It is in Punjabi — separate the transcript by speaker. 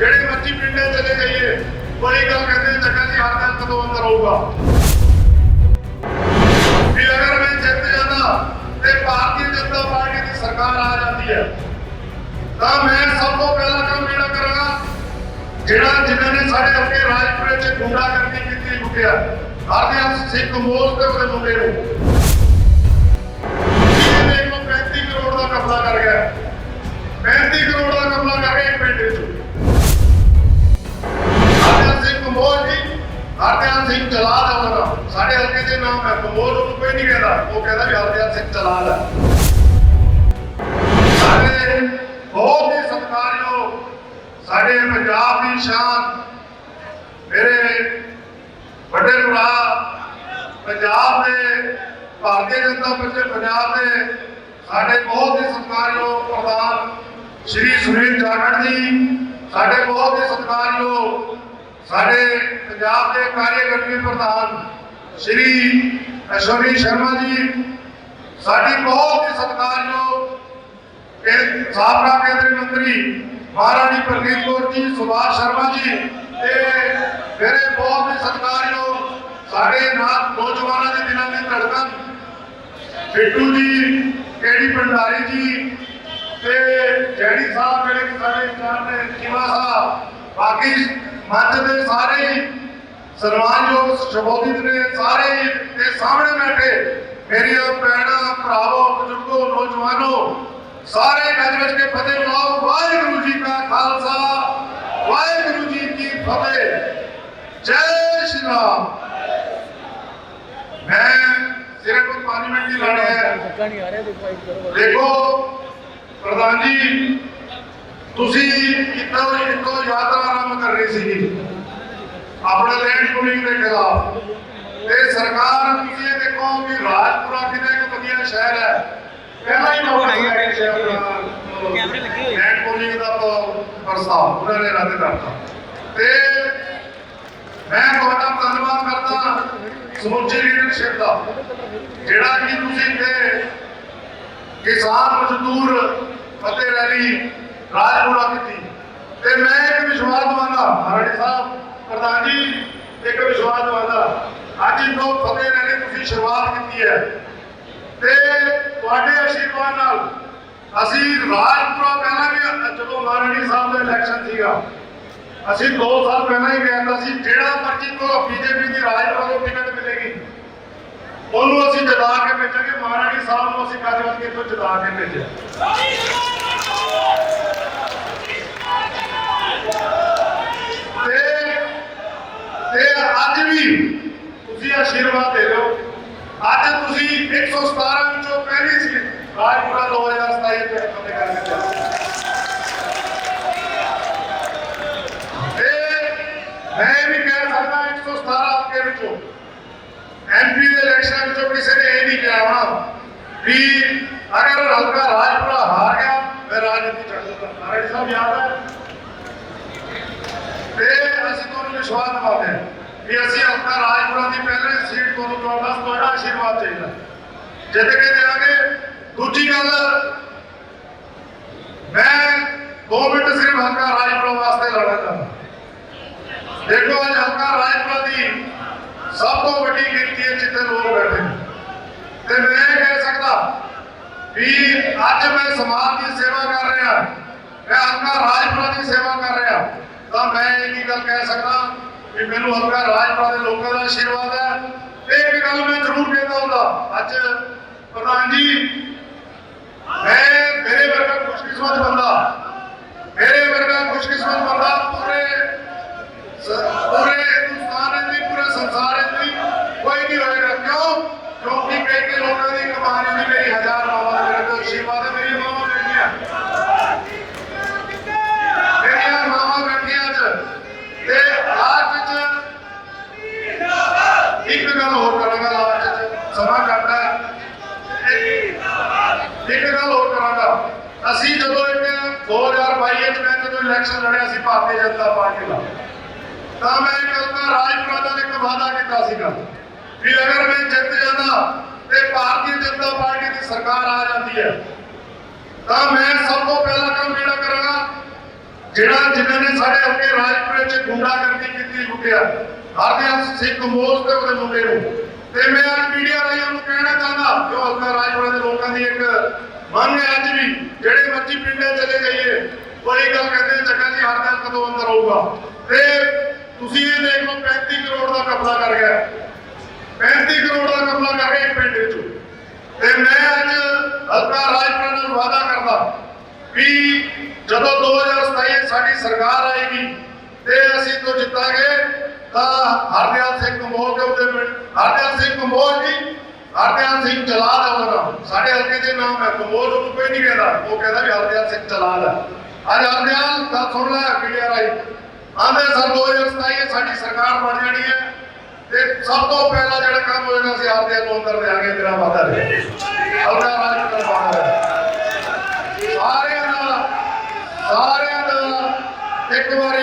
Speaker 1: ਜਿਹੜੇ ਮਰਜ਼ੀ ਪਿੰਡੇ ਚਲੇ ਜਾਈਏ, ਕੋਈ ਗੱਲ ਕਹਿੰਦੇ ਚੱਕਾ ਜੀ ਹਰ ਦਿਨ ਕਦੋਂ ਅੰਦਰ ਆਊਗਾ। ਵੀ ਅਗਰ ਮੈਂ ਜਿੱਤ ਜਾਂਦਾ ਤੇ ਭਾਰਤੀ ਜਨਤਾ ਪਾਰਟੀ ਦੀ ਸਰਕਾਰ ਆ ਜਾਂਦੀ ਹੈ, ਤਾਂ ਮੈਂ ਸਭ ਤੋਂ ਪਹਿਲਾ ਕੰਮ ਜਿਹੜਾ ਕਰਾਂਗਾ, ਜਿਹੜਾ ਜਿਨ੍ਹਾਂ ਨੇ ਸਾਡੇ ਆਪਣੇ ਰਾਜਪੁਰੇ 'ਚ ਗੁੰਡਾਗਰਦੀ ਕੀਤੀ ਲੁੱਟਿਆ ਹਰਦਿਆਲ ਸਿੰਘ ਕੰਬੋਜ ਤੇ ਮੁੰਡੇ ਨੂੰ। ਨਾਮ ਉਹਨੂੰ ਕੋਈ ਨਹੀਂ ਕਹਿੰਦਾ। ਉਹ ਕਹਿੰਦਾ ਵੀ ਹਰਦਿਆਲ ਸਿੰਘ ਜਲਾਲ ਹੈ ਸਾਡੇ ਬਹੁਤ ਹੀ ਸਤਿਕਾਰਯੋਗ, ਸਾਡੇ ਪੰਜਾਬ ਦੀ ਸ਼ਾਨ। ਮੇਰੇ ਵੱਡੇ ਭਰਾ, ਪੰਜਾਬ ਦੇ ਭਾਰਤੀ ਜਨਤਾ ਪਾਰਟੀ ਪੰਜਾਬ ਦੇ ਸਾਡੇ ਬਹੁਤ ਹੀ ਸਤਿਕਾਰਯੋਗ ਪ੍ਰਧਾਨ ਸ਼੍ਰੀ ਸੁਨੀਲ ਜਾਖੜ ਜੀ, ਸਾਡੇ ਬਹੁਤ ਹੀ ਸਤਿਕਾਰਯੋਗ ਸਾਡੇ ਪੰਜਾਬ ਦੇ ਕਾਰਜਕਾਰੀ ਪ੍ਰਧਾਨ ਸ਼੍ਰੀ ਅਸ਼ਵਨੀ ਸ਼ਰਮਾ ਜੀ, ਸਾਡੀ ਬਹੁਤ ਹੀ ਸਤਿਕਾਰਯੋਗ ਕਿ ਸਾਬਕਾ ਕੇਂਦਰੀ ਮੰਤਰੀ ਮਹਾਰਾਣੀ ਪ੍ਰਨੀਤ ਕੌਰ ਜੀ, ਸੁਭਾਸ਼ ਸ਼ਰਮਾ ਜੀ, ਤੇ ਮੇਰੇ ਬਹੁਤ ਹੀ ਸਤਿਕਾਰਯੋਗ ਸਾਡੇ ਨਾਲ ਨੌਜਵਾਨਾਂ ਦੇ ਦਿਲਾਂ ਦੀ ਧੜਕਨ, ਬਿੱਟੂ ਜੀ, ਕੇਡੀ ਭੰਡਾਰੀ ਜੀ, ਤੇ ਜੈਡੀ ਸਾਹਿਬ ਜਿਹੜੇ ਸਾਡੇ ਇੰਚਾਰਜ ਨੇ, ਚੀਮਾ ਸਾਹਿਬ, ਬਾਕੀ ਮੰਚ ਦੇ ਸਾਰੇ ਹੀ ਸਨਮਾਨਯੋਗ ਸ਼ਬੋਧਿਤ ਨੇ ਸਾਰੇ ਹੀ ਸਾਹਮਣੇ ਬੈਠੇ। ਮੇਰੀਆਂ ਭੈਣਾਂ, ਭਰਾਵੋ, ਬਜ਼ੁਰਗੋ, ਨੌਜਵਾਨੋ, ਸਾਰੇ ਗੱਜ ਵੱਜ ਕੇ ਫਤਿਹ ਪਾਓ ਵਾਹਿਗੁਰੂ ਜੀ ਕਾ ਖਾਲਸਾ, ਵਾਹਿਗੁਰੂ ਜੀ ਕੀ ਫਤਿਹ। ਜੈ ਸ਼੍ਰੀ ਰਾਮ। ਮੈਂ ਸਿਰਫ 5 ਮਿੰਟ ਹੀ ਲੜਿਆ ਹੈ।
Speaker 2: ਦੇਖੋ
Speaker 1: ਦੇਖੋ ਪ੍ਰਧਾਨ ਜੀ, ਤੁਸੀਂ ਕਿਤੋਂ ਇੱਕੋ ਯਾਤਰਾ ਆਰੰਭ ਕਰ ਰਹੀ ਸੀ ਆਪਣੇ ਲੈਂਡ ਪੂਲਿੰਗ ਦੇ ਖਿਲਾਫ। ਤੇ ਸਰਕਾਰ ਤੁਸੀਂ ਇਹ ਦੇਖੋ ਕਿ ਰਾਜਪੁਰਾ ਕਿਤੇ ਇੱਕ ਵਧੀਆ ਸ਼ਹਿਰ ਹੈ। ਪਹਿਲਾਂ ਹੀ ਨੋਟ ਹੈ ਕਿ ਸ਼ਹਿਰ
Speaker 2: ਕੈਮਰੇ ਲੱਗੇ ਹੋਏ।
Speaker 1: ਲੈਂਡ ਪੂਲਿੰਗ ਦਾ ਪ੍ਰਸਤਾਵ ਉਹਨਾਂ ਨੇ ਰੱਦ ਕਰਤਾ। ਤੇ ਮੈਂ ਤੁਹਾਡਾ ਧੰਨਵਾਦ ਕਰਦਾ ਸਮੁੱਚੀ ਲੀਡਰਸ਼ਿਪ ਦਾ ਜਿਹੜਾ ਕਿ ਤੁਸੀਂ ਇੱਥੇ ਕਿਸਾਨ ਮਜ਼ਦੂਰ ਫਤਿਹ ਰੈਲੀ ਰਾਜਪੁਰਾ ਕੀਤੀ। ਤੇ ਮੈਂ ਇੱਕ ਵਿਸ਼ਵਾਸ ਦਵਾਂਗਾ ਮਹਾਰਾਣੀ ਸਾਹਿਬ ਪ੍ਰਧਾਨ ਜੀ, ਇੱਕ ਵਿਸ਼ਵਾਸ ਦਵਾਂਗਾ ਅੱਜ ਤੋਂ ਫਤਿਹ ਰੈਲੀ ਤੁਸੀਂ ਸ਼ੁਰੂਆਤ ਕੀਤੀ ਹੈ। ਤੇ ਤੁਹਾਡੇ ਆਸ਼ੀਰਵਾਦ ਨਾਲ ਅਸੀਂ ਰਾਜਪੁਰਾ ਪਹਿਲਾਂ ਵੀ ਜਦੋਂ ਮਹਾਰਾਣੀ ਸਾਹਿਬ ਦਾ ਇਲੈਕਸ਼ਨ ਸੀਗਾ। ਅਸੀਂ 2 ਸਾਲ ਪਹਿਲਾਂ ਹੀ ਕਹਿੰਦਾ ਸੀ ਜਿਹੜਾ ਮਰਜ਼ੀ ਕੋ ਬੀਜੇਪੀ ਦੀ ਰਾਜਪੁਰਾ ਤੋਂ ਟਿਕਟ ਮਿਲੇਗੀ। ਉਹਨੂੰ ਅਸੀਂ ਜਿਤਾ ਕੇ ਭੇਜਾਂਗੇ, ਮਹਾਰਾਣੀ ਸਾਹਿਬ ਨੂੰ ਅਸੀਂ ਗੱਜ ਵੱਜ ਕੇ ਇੱਥੋਂ ਜਿਤਾ ਕੇ ਭੇਜਿਆ ਤੇ ਤੇ ਅੱਜ ਵੀ ਤੁਸੀਂ ਆਸ਼ੀਰਵਾਦ ਦੇ ਦਿਓ। ਅੱਜ ਤੁਸੀਂ 117 ਵਿੱਚੋਂ ਪਹਿਲੀ ਸੀ। ਰਾਜਪੁਰਾ 2027 ਤੇ ਫਤਿਹ ਕਰਕੇ ਚੱਲੇ ਤੇ ਮੈਂ ਇਹ ਵੀ ਕਹਿ ਸਕਦਾ 117 ਅੱਗੇ ਵਿੱਚੋਂ। ਐਮਪੀ ਦੇ ਇਲੈਕਸ਼ਨ ਵਿੱਚੋਂ ਕਿਸੇ ਨੇ ਇਹ ਨਹੀਂ ਕਿਹਾ ਹੋਣਾ ਵੀ ਅਗਰ ਹਲਕਾ ਰਾਜਪੁਰਾ ਹਾਰ ਗਿਆ ਮੈਂ ਰਾਜਨੀਤੀ ਛੱਡ ਦੂੰਗਾ ਨਾਰਾਇਣ ਸਾਹਿਬ, ਯਾਦ ਹੈ? ਤੇ ਅਸੀਂ ਤੁਹਾਨੂੰ ਵਿਸ਼ਵਾਸ ਦਿਵਾਉਂਦੇ ਹਾਂ। ਕਿ ਅਸੀਂ ਹਲਕਾ ਰਾਜਪੁਰਾ ਦੀ ਪਹਿਲੇ ਸੀਟ ਤੁਹਾਨੂੰ ਦਵਾਉਣ ਤੁਹਾਡਾ ਆਸ਼ੀਰਵਾਦ ਚਾਹੀਦਾ। ਜਿੱਤ ਕੇ ਦੇਵਾਂਗੇ ਦੂਜੀ ਗੱਲ, ਮੈਂ ਦੋ ਮਿੰਟ ਸਿਰਫ ਹਲਕਾ ਰਾਜਪੁਰਾ ਵਾਸਤੇ ਲੜਨਾ ਦੇਖੋ, ਅੱਜ ਹਲਕਾ ਰਾਜਪੁਰਾ ਦੀ ਸਭ ਤੋਂ ਵੱਡੀ ਗਿਣਤੀ ਹੈ ਜਿੱਥੇ ਲੋਕ ਬੈਠੇ ਤੇ ਮੈਂ ਇਹ ਕਹਿ ਸਕਦਾ ਵੀ ਅੱਜ ਮੈਂ ਸਮਾਜ ਦੀ ਸੇਵਾ ਕਰ ਰਿਹਾ, ਮੈਂ ਹਲਕਾ ਰਾਜਪੁਰਾ ਦੀ ਸੇਵਾ ਕਰ ਰਿਹਾ, ਤਾਂ ਮੈਂ ਇਹ ਵੀ ਗੱਲ ਕਹਿ ਸਕਦਾ ਵੀ ਮੈਨੂੰ ਹਲਕਾ ਰਾਜਪੁਰਾ ਦੇ ਲੋਕਾਂ ਦਾ ਆਸ਼ੀਰਵਾਦ ਹੈ। ਤੇ ਇੱਕ ਗੱਲ ਮੈਂ ਜ਼ਰੂਰ ਕਹਿੰਦਾ ਹੁੰਦਾ ਅੱਜ ਪ੍ਰਧਾਨ ਜੀ, ਮੈਂ ਮੇਰੇ ਵਰਗਾ ਖੁਸ਼ਕਿਸਮਤ ਬੰਦਾ, ਮੇਰੇ ਵਰਗਾ ਖੁਸ਼ਕਿਸਮਤ ਬੰਦਾ ਪੂਰੇ ਸ- ਪੂਰੇ ਹਿੰਦੁਸਤਾਨ ਦੀ ਪੂਰੇ ਸੰਸਾਰ ਦੀ ਕੋਈ ਨਹੀਂ ਹੋਏਗਾ ਕਿਉਂ ਕਿਉਂਕਿ ਕਈ ਕਈ ਲੋਕਾਂ ਦੀ ਕਮਾਨ ਦੀ ਮੇਰੀ ਹਜ਼ਾਰ ਮਾਵਾਂ ਮੇਰੇ ਤੋਂ ਆਸ਼ੀਰਵਾਦ ਹੈ ਮੇਰੀ ਮਾਵਾਂ ਬੈਠੀਆਂ ਮੇਰੀਆਂ ਮਾਵਾਂ ਬੈਠੀਆਂ ਅੱਜ ਤੇ ਲਾਸਟ ਚ ਇੱਕ ਗੱਲ ਹੋਰ ਕਰਾਂਗਾ ਲਾਸਟ ਚ ਸਮਾਂ ਘੱਟ ਹੈ ਇੱਕ ਇੱਕ ਗੱਲ ਹੋਰ ਕਰਾਂਗਾ ਅਸੀਂ ਜਦੋਂ ਇੱਕ 2022 ਵਿੱਚ ਮੈਂ ਜਦੋਂ ਇਲੈਕਸ਼ਨ ਲੜਿਆ ਸੀ, ਭਾਰਤੀ ਜਨਤਾ ਪਾਰਟੀ ਦਾ ਤਾਂ ਮੈਂ ਇੱਕ ਰਾਜਪੁਰਾ ਦਾ ਇੱਕ ਵਾਅਦਾ ਕੀਤਾ ਸੀਗਾ ਵੀ ਅਗਰ ਮੈਂ ਜਿੱਤ ਜਾਂਦਾ ਤੇ ਭਾਰਤੀ ਜਨਤਾ ਪਾਰਟੀ ਦੀ ਸਰਕਾਰ ਆ ਜਾਂਦੀ ਹੈ, ਤਾਂ ਮੈਂ ਸਭ ਤੋਂ ਪਹਿਲਾ ਕੰਮ ਜਿਹੜਾ ਕਰਾਂਗਾ? ਜਿਹੜਾ ਜਿਨ੍ਹਾਂ ਨੇ ਸਾਡੇ ਚੁੱਕਿਆ ਹਰਦਿਆਲ ਸਿੰਘ ਕੰਬੋਜ ਤੇ ਉਹਦੇ ਮੁੰਡੇ ਨੂੰ। ਤੇ ਮੈਂ ਅੱਜ ਮੀਡੀਆ ਰਾਹੀਂ ਉਹਨੂੰ ਕਹਿਣਾ ਚਾਹੁੰਦਾ ਕਿ ਉਹ ਹਲਕਾ ਰਾਜਪੁਰਾ ਦੇ ਲੋਕਾਂ ਦੀ ਇੱਕ ਮੰਗ ਅੱਜ ਵੀ, ਜਿਹੜੇ ਮਰਜ਼ੀ ਪਿੰਡੇ ਚਲੇ ਜਾਈਏ ਕੋਈ ਗੱਲ ਕਹਿੰਦੇ ਜੱਗਾ ਜੀ ਹਰਦਿਆਲ ਕਦੋਂ ਅੰਦਰ ਆਊਗਾ। ਤੇ ਤੁਸੀਂ ਇਹ ਦੇਖ ਲਓ 35 ਕਰੋੜ ਦਾ ਕਬਜ਼ਾ ਕਰ ਗਿਆ। 35 ਕਰੋੜ ਦਾ ਕਬਜ਼ਾ ਕਰ ਗਿਆ ਪਿੰਡ ਵਿੱਚੋਂ। ਤੇ ਮੈਂ ਅੱਜ ਹਲਕਾ ਰਾਜਪੁਰਾ ਨੂੰ ਵਾਅਦਾ ਕਰਦਾ ਵੀ ਜਦੋਂ 2027 ਸਾਡੀ ਸਰਕਾਰ ਆਏਗੀ ਤੇ ਅਸੀਂ ਤੋਂ ਜਿੱਤਾਂਗੇ, ਤਾਂ ਹਰਦਿਆਲ ਸਿੰਘ ਕੰਬੋਜ ਦੇ ਉੱਤੇ ਹਰਦਿਆਲ ਸਿੰਘ ਕੰਬੋਜ ਜੀ ਹਰਦਿਆਲ ਸਿੰਘ ਜਲਾਲ ਹੈ ਉਹਦਾ ਨਾਮ ਸਾਡੇ ਹਲਕੇ ਦੇ ਨਾਮ ਹੈ ਕੰਬੋਜ ਉਹਨੂੰ ਕੋਈ ਨਹੀਂ ਕਹਿੰਦਾ। ਉਹ ਕਹਿੰਦਾ ਵੀ ਹਰਦਿਆਲ ਸਿੰਘ ਜਲਾਲ ਹੈ ਅੱਜ ਹਰਦਿਆਲ ਦਾ ਸੁਣ ਲੈ ਮੀਡੀਆ ਰਾਈ ਆਂਦੇ ਸਰ 2027 ਸਾਡੀ ਸਰਕਾਰ ਬਣ ਜਾਣੀ ਹੈ। ਤੇ ਸਭ ਤੋਂ ਪਹਿਲਾਂ ਜਿਹੜਾ ਕੰਮ ਹੋਏਗਾ ਅਸੀਂ ਹਰਦਿਆਲ ਨੂੰ ਅੰਦਰ ਦੇਾਂਗੇ ਤੇਰਾ ਵਾਦਾ ਹੈ ਹਲਕਾ ਰਾਜਪੁਰਾ ਬਾਹਰ ਸਾਰਿਆਂ ਦਾ ਸਾਰਿਆਂ ਦਾ ਇੱਕ ਵਾਰੀ